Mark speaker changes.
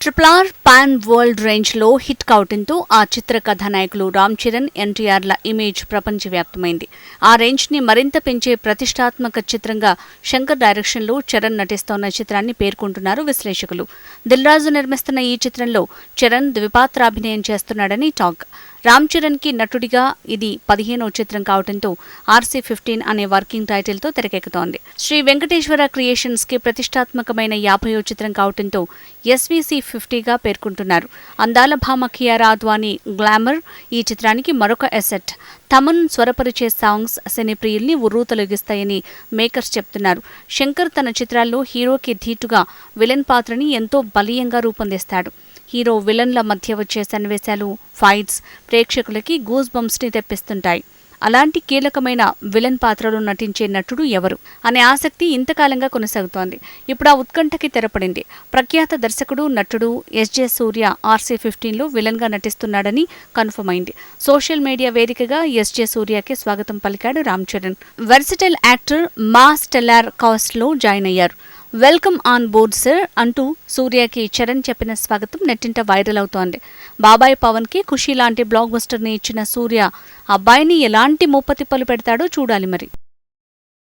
Speaker 1: Triple R pan world రేంజ్లో hit కావడంతో ఆ చిత్ర కథానాయకులు రామ్ చరణ్ ఎన్టీఆర్ల ఇమేజ్ ప్రపంచవ్యాప్తమైంది. ఆ రేంజ్ని మరింత పెంచే ప్రతిష్టాత్మక చిత్రంగా శంకర్ డైరెక్షన్లో చరణ్ నటిస్తోన్న చిత్రాన్ని పేర్కొంటున్నారు విశ్లేషకులు. దిల్ రాజు నిర్మిస్తున్న ఈ చిత్రంలో చరణ్ ద్విపాత్రాభినయం చేస్తున్నాడని టాక్. రామ్ చరణ్కి నటుడిగా ఇది పదిహేనో చిత్రం కావడంతో ఆర్సీ ఫిఫ్టీన్ అనే వర్కింగ్ టైటిల్తో తెరకెక్కుతోంది. శ్రీ వెంకటేశ్వర క్రియేషన్స్కి ప్రతిష్టాత్మకమైన యాభయో చిత్రం కావడంతో ఎస్వీసీ ఫిఫ్టీగా పేర్కొంటున్నారు. అందాల భామ కియారా అద్వానీ గ్లామర్ ఈ చిత్రానికి మరొక ఎసెట్ తమన్ స్వరపరిచే సాంగ్స్ సినీ ప్రియుల్ని ఉర్రూతలొగిస్తాయని మేకర్స్ చెప్తున్నారు. శంకర్ తన చిత్రాల్లో హీరోకి ధీటుగా విలన్ పాత్రని ఎంతో బలీయంగా రూపొందిస్తాడు. హీరో విలన్ల మధ్య వచ్చే సన్నివేశాలు ఫైట్స్ ప్రేక్షకులకి గూస్ బంప్స్ని తెప్పిస్తుంటాయి. అలాంటి కీలకమైన విలన్ పాత్రలో నటించే నటుడు ఎవరు? అనే ఆసక్తి ఇంతకాలంగా కొనసాగుతోంది. ఇప్పుడు ఆ ఉత్కంఠకి తెరపడింది. ప్రఖ్యాత దర్శకుడు నటుడు ఎస్జే సూర్య ఆర్సీ ఫిఫ్టీన్లో విలన్గా నటిస్తున్నాడని కన్ఫర్మ్ అయింది. సోషల్ మీడియా వేదికగా ఎస్జే సూర్యకి స్వాగతం పలికాడు రామ్ చరణ్. వెర్సిటైల్ యాక్టర్ మా స్టెల్లార్ కాస్ట్లో జాయిన్ అయ్యారు. వెల్కమ్ ఆన్ బోర్డ్ సార్ అంటూ సూర్యకి చరణ్ చెప్పిన స్వాగతం నెట్టింట వైరల్ అవుతోంది. బాబాయ్ పవన్కి ఖుషి లాంటి బ్లాక్ బస్టర్ని ఇచ్చిన సూర్య అబ్బాయిని ఎలాంటి ముప్పతిప్పలు పెడతాడో చూడాలి మరి.